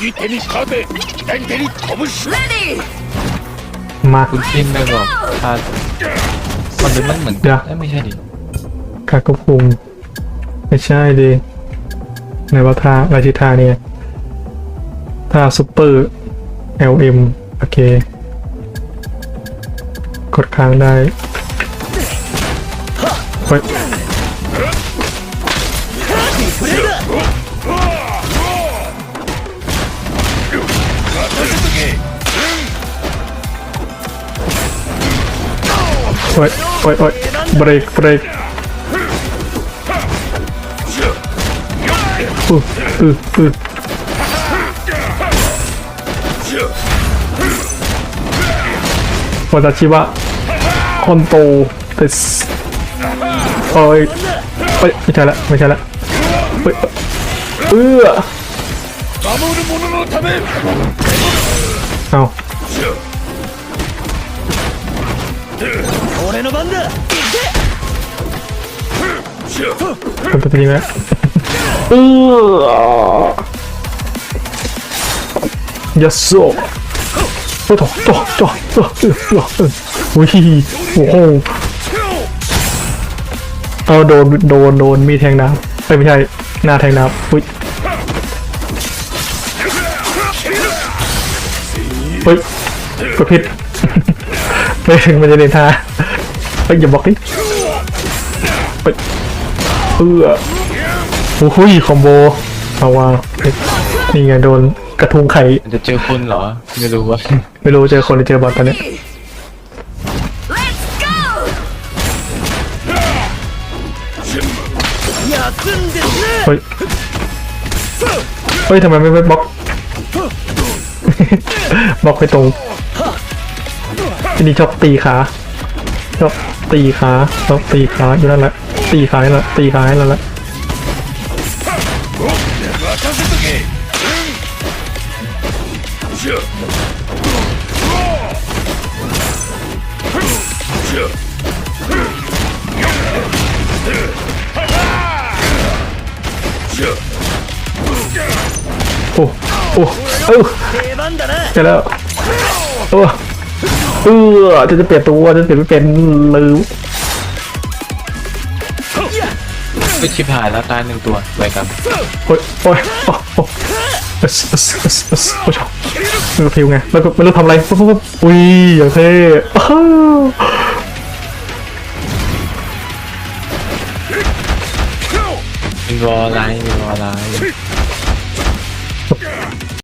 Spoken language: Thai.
右手に風左手に拳 Ready มา คุณชินได้บอกถ้ามันเป็นมันเหมือน เดี๋ยว เอ้ยไม่ใช่ดิ กากระพุงไม่ใช่ดิไหนว่าท่าราชิตาเนี่ยท่าซุปเปอร์ LM โอเค กดค้างได้เฮ้ย โอ้ยโอ้ยโอ้ยเบรกเบรกอืออืออืวาตาชิวะคอนโตเตสโอ้ยเฮ้ยไม่ใช่ละไม่ใช่ละเฮ้ยเออเอา เป็ตัวจริงแล้วเออยาโซโอ้โหโอ้โหโอ้โหโอ้โหโอ้โหโอ้โหเอาโดนโดนโดนมีแทงน้ำเอ้ยไม่ใช่หน้าแทงน้ำอุ้ยเฮ้ยกดผิดไม่ถึงมันจะเดินท่าเฮ้ยอย่าบอกดิเฮ้ย พื่อโอ้โหคอมโบเอาว่านี่ไงโดนกระทุงไข่จะเจอคนเหรอ ไม่รู้ว่าไม่รู้เจอคนหรือเจอบอลตอนเนี้ยเฮ้ยเฮ้ยทำไมไม่ไม่บล็อกบล็อกไปตรงนี้ชอบตีขา ชอตีขาชอบตีขาอยู่นั่นแหละตีขาแล้ว ตีขาแล้วละโอ้โอ้เออเสร็แล้วโอ้ เออจะจะเปลี่ยนตัวจะเปลี่ยนไม่เป็นลืมก็ชิบหายแล้วตายหนึ่งตัวไปกันโอ้ยโอ้ยโอ้โอ้เอสเอสเอสเอสโอ้ยมันก็พิวไงแล้วก็ไม่รู้ทำอะไรปุ๊บปุ๊บปุ๊บอุ้ยอย่างเท่อ้าวเป็นวอลไลน์เป็นวอลไลน์